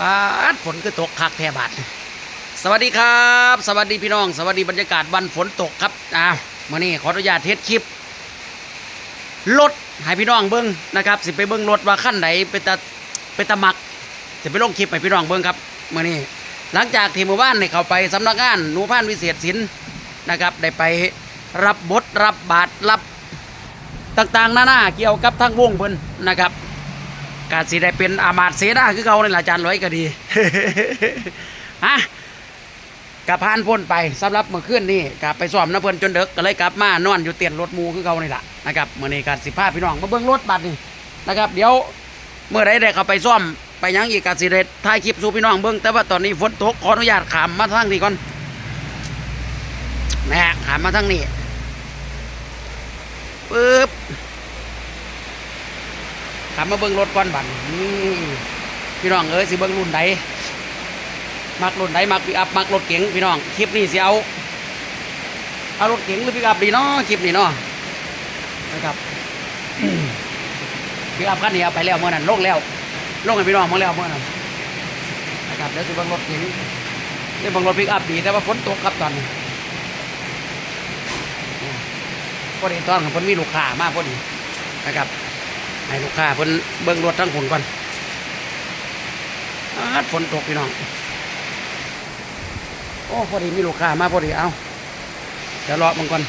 ปาดฝนก็ตกคักแทบาดสวัสดีครับ สวัสดีพี่น้อง สวัสดีบรรยากาศวันฝนตกครับอ้าวมานี่ขออนุญาตเทสคลิปรถให้พี่น้องเบิ้งนะครับ สิไปเบิ้งรถว่าขั้นไหนเป็นตะเป็นตะมักจะไปลงคลิปให้พี่น้องเบิ้งครับมานี่หลังจากที่หมู่บ้านเนี่ยเขาไปสำนักงานหนูพันวิเศษศิลป์นะครับได้ไปรับบทรับบาทรับต่างๆหน้าๆเกี่ยวกับทั้งวงเพิ่นนะครับ กาสิได้เป็นอามาตย์เสนาคือเขาในละอาจารย์ร้อยก็ดีฮะกับพานพ้นไปสำหรับเมื่อคืนนี่กับไปซ้อมน้ำเพิ่นจนเด็กก็เลยกลับมานอนอยู่เตียนรถมูคือเขานี่แหละนะครับเมื่อนี้การสิพาพี่น้องมาเบิ่งรถบัดนี่นะครับ เดี๋ยวเมื่อใดได้เขาไปซ่อมไปยังอีกกาสิได้ถ่ายคลิปสู่พี่น้องเบิ่งแต่ว่าตอนนี้ฝนตกขออนุญาตขามมาทางนี้ก่อนแหม่ขามมาทางนี้ปึ๊บ ขับมาเบิ้งรถก่อนบันพี่น้องเอ้ยสิเบิ้งรุ่นใดมักรุ่นใดมักปิกอัพมักรถเก๋งพี่น้องคลิปนี้สิเอาเอารถเก๋งหรือปิกอัพดีเนาะคลิปนี้เนาะนะครับปิกอัพคันนี้เอาไปแล้วเมื่อนั้นลงแล้วลงให้พี่น้องมาแล้วเมื่อนั้นนะครับเดี๋ยวสิเบิ้งรถเก๋งเดี๋ยวเบิ้งรถปิกอัพดีแต่ว่าฝนตกครับตอนนี้พอดีตอนของเพิ่นมีลูกค้ามากพอดีนะครับ ให้ลูกค้าเพิ่นเบิ่งรถทั้งผลก่อนฝนตกพี่น้อง โอ้พอดีมีลูกค้ามาพอดีเอาเดี๋ยวรอมันก่อน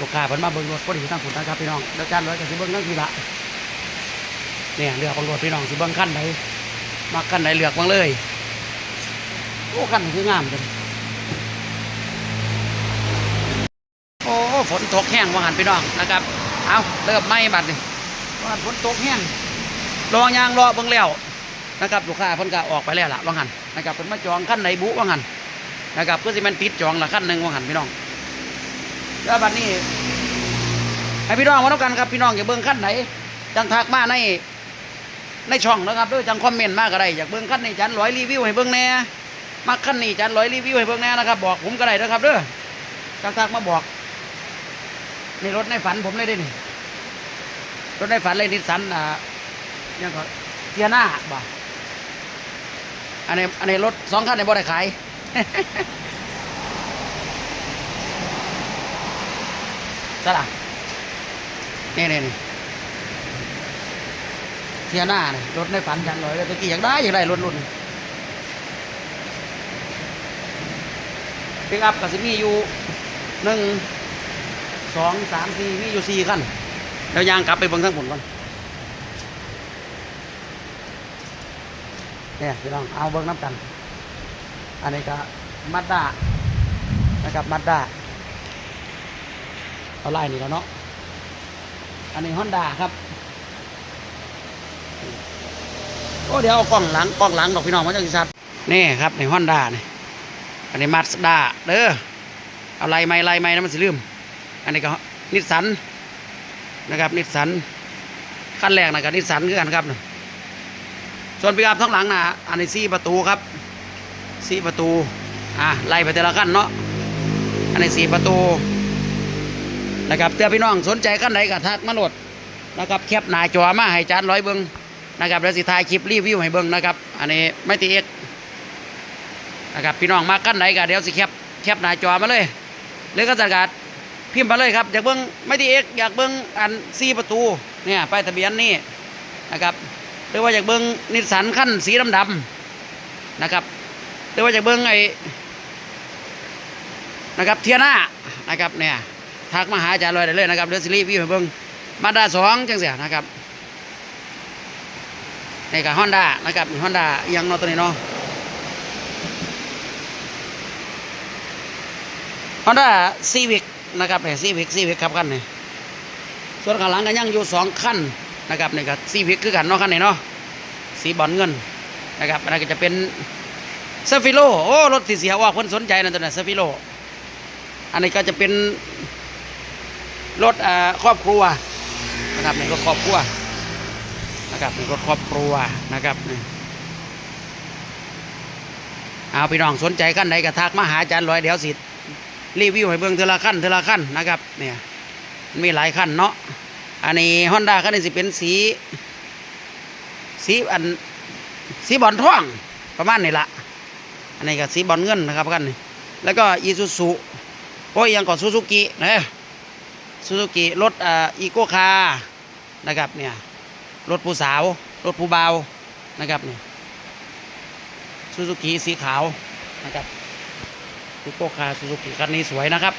ลูกค้าเพิ่นมาเบิ่งรถพอดีทั้งผลนะครับพี่น้องเดี๋ยวจานร้อยกับสิเบิ่งทั้งทีละเนี่ยเลือกของรถพี่น้องสิเบิ่งขั้นใดมักขั้นใดเลือกบังเลย โอ้ขั้นคืองามเลย ฝนตกแห้งว่าหันพี่น้องนะครับ เอาเริ่มไหม้บัดนี่ว่าหันฝนตกแห้งรองยางรอเบิ่งแล้วนะครับลูกค้าเพิ่นก็ออกไปแล้วล่ะว่าหันนะครับเพิ่นมาจองขั้นไหนบุว่าหันนะครับก็สิมันติดจองละขั้นหนึ่งว่าหันพี่น้องแล้วบัดนี้ให้พี่น้องมาต้องกันครับพี่น้องอย่าเบิ่งขั้นไหนจังทักมาในในช่องนะครับด้วยจังคอมเมนต์มากก็ได้อยากเบิ่งขั้นนี้จันร้อยรีวิวให้เบิ่งแน่มักขั้นนี้จันร้อยรีวิวให้เบิ่งแน่นะครับบอกผมก็ได้นะครับเด้อจังทักมาบอก นี่รถในฝันผมเลยเด้นี่รถในฝันเลยนิสสันอ่ายังก็เทียน่าบ่อันนี้อันนี้รถสองคันในบ่ได้ขายสละนี่นี่นี่เทียน่าเนี่ยรถในฝันจังเลยตะกี้อยากได้อยากได้รถรุ่นปิกอัพกับสิมีอยู่หนึ่ง สองสามสี่มีอยู่สี่ขั้นแล้วยางกลับไปเบิ่งทั้งผลก่อนเนี่ยพี่น้องเอาเบิ่งน้ำกัน อันนี้ก็มัดด้านะครับมัดด้าเอาไล่นี่แล้วเนาะอันนี้ฮอนด้าครับโอ้เดี๋ยวเอากล้องหลังกล้องหลังดอกพี่น้องมันจะสิชัดนี่ครับในฮอนด้านี่อันนี้มัดด้าเด้อเอาไล่ไม่ไล่ไม่นะมันสิลืม อันนี้ก็นิสสันนะครับนิสสันขั้นแรกนะครับนิสสันคือกันครับ ส่วนปิกอัพทั้งหลังนะอันนี้สี่ประตูครับสี่ประตูอะไล่ไปแต่ละขั้นเนาะอันนี้สี่ประตูนะครับเตือพี่น้องสนใจขั้นไหนก็ทักมาโหลดนะครับแคปหน้าจอมาให้จานร้อยเบิงนะครับแล้วสิถ่ายคลิปรีวิวให้เบิงนะครับ อันนี้ไม่ตีเอกนะครับพี่น้องมาขั้นไหนก็เดี๋ยวสิแคปแคปหน้าจอมาเลยหรือก็จัดการ พิมพ์มาเลยครับอยากเบิ้งไม่ที่เอ็กอยากเบิ้งอันซีประตูเนี่ยป้ายทะเบียนนี่นะครับหรือว่าอยากเบิ้งนิสสันขั้นสีดำดำๆนะครับหรือว่าอยากเบิ้งไอ้นะครับเทียน่านะครับเนี่ยทักมาหาอาจารย์ลอยได้เลยนะครับเดี๋ยวซีรีส์วิวให้เบิ้งมาด้าสองจังเสียนะครับนี่กับฮอนด้านะครับฮอนด้ายังนอตัวนี้เนาะฮอนด้าซีวิก นะครับเนี่ยซีวิกซีวิกครับคันนี่ส่วนข้างหลังก็ยังอยู่สองคันนะครับนี่ก็ซีวิกคือกันเนาะคันนี้เนาะสีบอลเงินนะครับอันนั้นก็จะเป็นเซฟิโลโอ้รถที่เสียออกคนสนใจนั่นตัวนั้นเซฟิโลอันนี้ก็จะเป็นรถอ่าครอบครัวนะครับนี่รถครอบครัวนะครับนี่รถครอบครัวนะครับนี่เอาพี่น้องสนใจกันใดก็ทักมาหาอาจารย์ลอยเดี๋ยวสิ รีวิวให้เบิ่งเทอละขั้นเทอละขั้นนะครับเนี่ยมีหลายขั้นเนาะอันนี้ฮอนด้าคันนี้สิเป็นสี สีอันสีบอลทองประมาณนี้ละอันนี้ก็สีบอลเงินนะครับกันนี่แล้วก็อีซูซุโอ้ยยังก่อนซูซูกินะซูซูกิรถอ่าอีโกคานะครับเนี่ยรถผู้สาว รถผู้เบานะครับเนี่ยซูซูกิสีขาวนะครับ อีโกคาซูซูกิคันนี้สวยนะครับ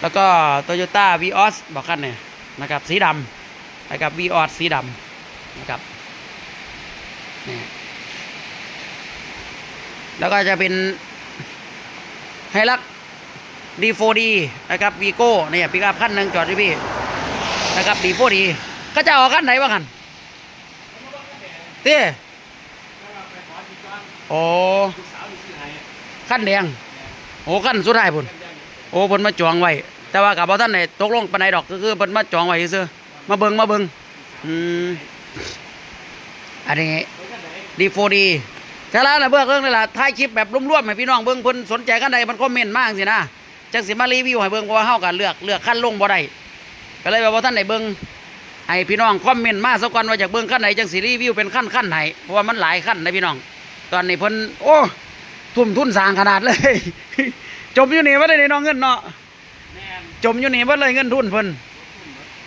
แล้วก็โตโยต้าวีออสบอกคันเนี่ยนะครับสีดำนะครับวีออสสีดำนะครับนี่แล้วก็จะเป็นไฮลักดีโฟดีนะครับวีโก้เนี่ยปิกอัพขั้นหนึ่งจอดที่พี่นะครับดีโฟดีก็จะเอาขั้นไหนบ้างคันเต้โอ้ ขั้นแดง โอ้ขั้นสุดท้ายพุ่นโอ้เพิ่นมาจองไว้ แต่ว่ากับบ่ท่านได้ตกลงปานใดดอกก็คือเพิ่นมาจองไว้ซื่อมาเบิ่งมาเบิ่งอืมอันนี้ดีโฟดีแต่ละนะเบิ่งเรื่องนี่ล่ะถ่ายคลิปแบบรวมๆให้พี่น้องเบิ่งเพิ่นสนใจกันใดมันคอมเมนต์มาจังซี่นะจังสิมารีวิวให้เบิ่งเพราะว่าเฮาก็เลือกเลือกคันลงบ่ได้ก็เลยว่าบ่ท่านได้เบิ่งให้พี่น้องคอมเมนต์มาซะก่อนว่าอยากเบิ่งคันไหนจังสิรีวิวเป็นคันคันไหนเพราะว่ามันหลายคันนะพี่น้อง ตอนนี้เพิ่นโอ้ ทุ่มทุนสร้างขนาดเลย จมอยู่นี่บ่ได้ในน้องเงินเนาะจมอยู่นี่เบิดเลยเงินทุนเพิ่น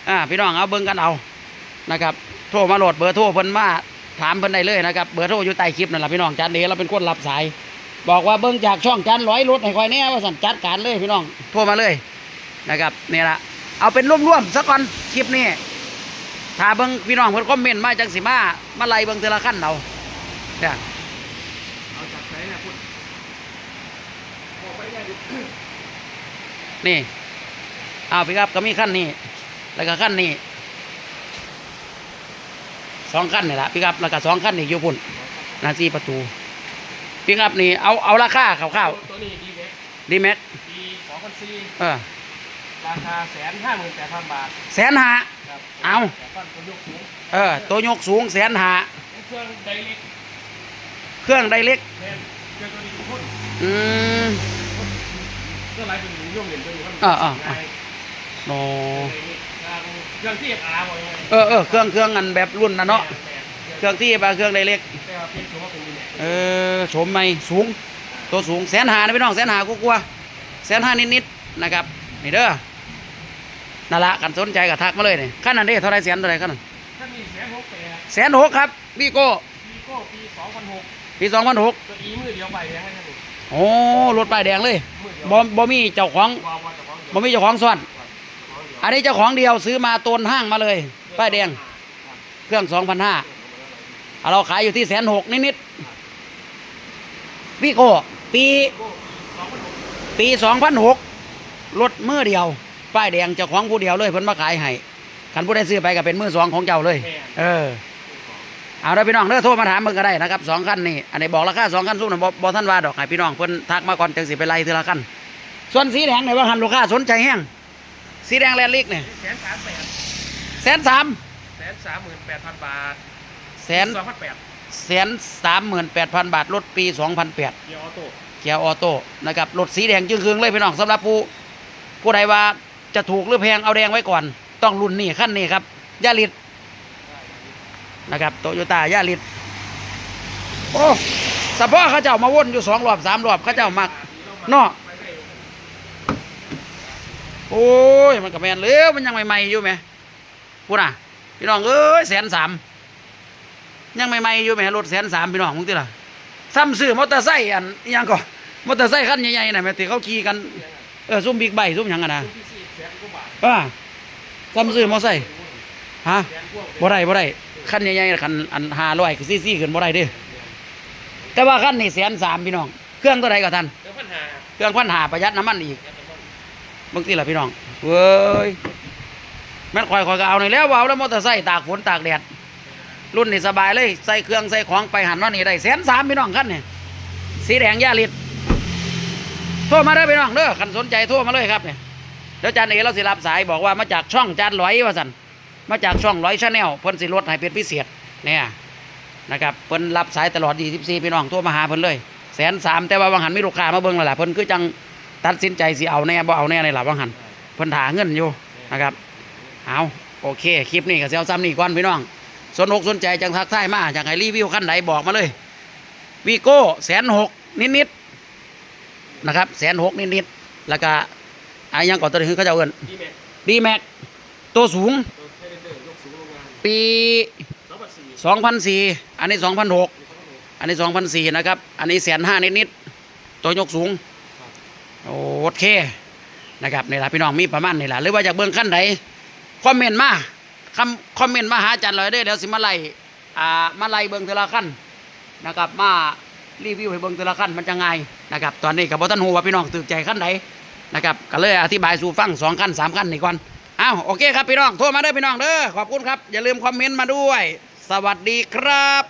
อ่าพี่น้องเอาเบิ่งกันเอานะครับ โทรมาโหลดเบอร์โทรเพิ่นมาถามเพิ่นได้เลยนะครับเบอร์โทรอยู่ใต้คลิปนั่นแหละพี่น้องจันเดเราเป็นคนรับสาย บอกว่าเบิ่งจากช่องจันร้อยรถให้คอยแน่ว่าสั่นจัดการเลยพี่น้องโทรมาเลยนะครับนี่ละเอาเป็นร่วมๆสักก่อนคลิปนี้ถ้าเบิ่งพี่น้องเพิ่นคอมเมนต์มาจังสิมามาไล่เบิ่งแต่ละขั้นเอาเนี่ยเอาจากไหนนะพูดบอกไปได้ดิ นี่เอาพี่ครับก็มีขั้นนี้ แล้วก็ขั้นนี้สองขั้นนี่แหละพี่ครับแล้วก็สองขั้นนี่อยู่พุ่นหนาซีประตูพี่ครับนี่เอาเอาราคาข้าวตัวนี้ดีเว็กๆดีแม็กปีสองพันสี่เออราคาแสนห้าหมื่นแปดพันบาทแสนหาครับเอาแต่ก้อนตัวยกสูงเออตัวยกสูงแสนหาเครื่องไดเล็กเครื่องไดเล็กแทนเครื่องตัวนี้พุ่นอืม เครื่องไรเป็นหมูย่อมเหรียญตัวนี้มันอ่าอ่าง่ายโอ้เครื่องที่อาร์บอกยังไงเออเออเครื่องเครื่องอันแบบรุ่นนะเนาะเครื่องที่ปลาเครื่องไดเล็ก แต่ว่าเป็นตัวเป็นดีเนี่ยเออโฉมใหม่สูง ตัวสูงแสนหานะพี่น้องแสนหากลัวๆแสนห้านิดๆนะครับนี่เด้อนั่นละกันสนใจกับทักมาเลยนี่ขั้นนั้นเด้เท่าไรแสนเท่าไรขั้นนั้นถ้ามีแสนหกแปดแสนหกครับวีโก้ปีโก้ปีสองพันหกปีสองพันหกตัวอีมือเดียวไปเลยให้ท่านดู โอ้รถป้ายแดงเลยมือเดียวบ่บ่มีเจ้าของวาวาจะของเดียวบ่มีเจ้าของซ่อนอันนี้เจ้าของเดียวซื้อมาตนห้างมาเลย ป้ายแดง เครื่องสองพันห้าเราขายอยู่ที่แสนหกนิดๆวีโก้ปีปีสองพันหกรถมือเดียว ป้ายแดงเจ้าของผู้เดียวเลยเพิ่นมาขายให้คันผู้ใดซื้อไปก็เป็นมือสองของเจ้าเลย เออ เอาได้พี่น้องเด้อโทรมาถามเบิ่งก็ได้นะครับสองคันนี่อันนี้บอกราคาสองคันสู้นะบ่บ่ท่านว่าดอกให้พี่น้องเพิ่นทักมาก่อนจังสิไปไล่ทีละคันส่วนสีแดงเนี่ยว่าหันลูกค้าสนใจแห้งสีแดงแลนด์ลิกเนี่ยแสนสามแปดแสนสามแสนสามหมื่นแปดพันบาทแสนสองพันแปดแสนสามหมื่นแปดพันบาทรถปีสองพันแปดเกียร์ออโต้เกียร์ออโต้นะครับรถสีแดงจึงคืงเลยพี่น้องสำหรับผู้ผู้ใดว่าจะถูกหรือแพงเอาแดงไว้ก่อน ต้องรุ่นนี้ขั้นนี้ครับยาลิด นะครับโตโยต้ายาลิดโอ้สะเพาะเขาเจ้ามาวนอยู่สองรอบสามรอบเขาเจ้ามักเนาะโอ้ยมันกับแมนเลยมันยังใหม่ๆอยู่ไหมพูดน่ะพี่น้องเอ้ยแสนสามยังใหม่ๆอยู่ไหมรถแสนสามพี่น้องมึงติล่ะซ้ำซื้อมอเตอร์ไซค์อันอิหยังก่อนมอเตอร์ไซค์คันใหญ่ๆน่ะแม่ที่เขาขี่กันเออซุ่มบิ๊กไบค์ซุ่มหยังกันนะอ่าซ้ำซื้อมอเตอร์ไซค์ฮะบ่ได้บ่ได้ คันใหญ่ๆคันอันห้าร้อยซีซีขึ้นบ่ได้เด้แต่ว่าคันนี้แสนสามพี่น้อง เครื่องตัวใดก็ทันเดี๋ยวปัญหาเครื่องพันหาประหยัดน้ำมันอีกบางทีล่ะพี่น้องเว้ยแม่นคอยคอยก็เอาในอยแล้วเอาแล้วมอเตอร์ไซค์ตากฝนตากแดดรุ่นนี่สบายเลยใส่เครื่องใส่ของไปหันว่านี่ได้แสนสามพี่น้องคันนี่สีแดงยาลิดโทรมาเด้อพี่น้องเด้อคันสนใจโทรมาเลยครับเนี่ยเดี๋ยวจานเอเราสิรับสายบอกว่ามาจากช่องจานร้อยว่าสัน มาจากช่องร้อยชาแนลเพิ่นสิลดให้เป็นพิเศษเนี่ยนะครับเพิ่นรับสายตลอด 24พี่น้องโทรมาหาเพิ่นเลยแสนสามแต่ว่าบางหันมีลูกค้ามาเบิ่งแล้วล่ะเพิ่นคือจังตัดสินใจสิเอาแน่บ่เอาแน่ในหลับางหันเพิ่นถาเงินอยู่นะครับเอาโอเคคลิปนี้ก็เซลซ้ำนี่ก่อนพี่น้องสนอกสนใจจังทักทายมาอยากให้รีวิวขั้นไหนบอกมาเลยวีโก้แสนหกนิดๆนะครับแสนหกนิดๆแล้วก็อายังก่อนตัวนี้เขาจะเอาเงินดีแม็กดีแม็กตัวสูง ปีสองพันสี่2004อันนี้2006มีข้อมูลอันนี้2004นะครับ อันนี้แสนห้านิดๆตัวยกสูงโอเคนะครับในหละพี่น้องมีประมาณนี่แหละหรือว่าอยากเบิ่งขั้นใดคอมเมนต์มาคำคอมเมนต์มาหาอาจารย์เลยเด้อเดี๋ยวสิมาไล่อ่ามาไล่เบิ่งแต่ละขั้นนะครับมารีวิวให้เบิ่งแต่ละขั้นมันจะไงนะครับตอนนี้กับพ่ท่านหูว่าพี่น้องตื่นใจขั้นใดนนะครับก็เลยอธิบายสู่ฟังสองขั้นสามขั้นนี่ก่อน อ้าวโอเคครับพี่น้องโทรมาเด้อพี่น้องเด้อขอบคุณครับ อย่าลืมคอมเมนต์มาด้วย สวัสดีครับ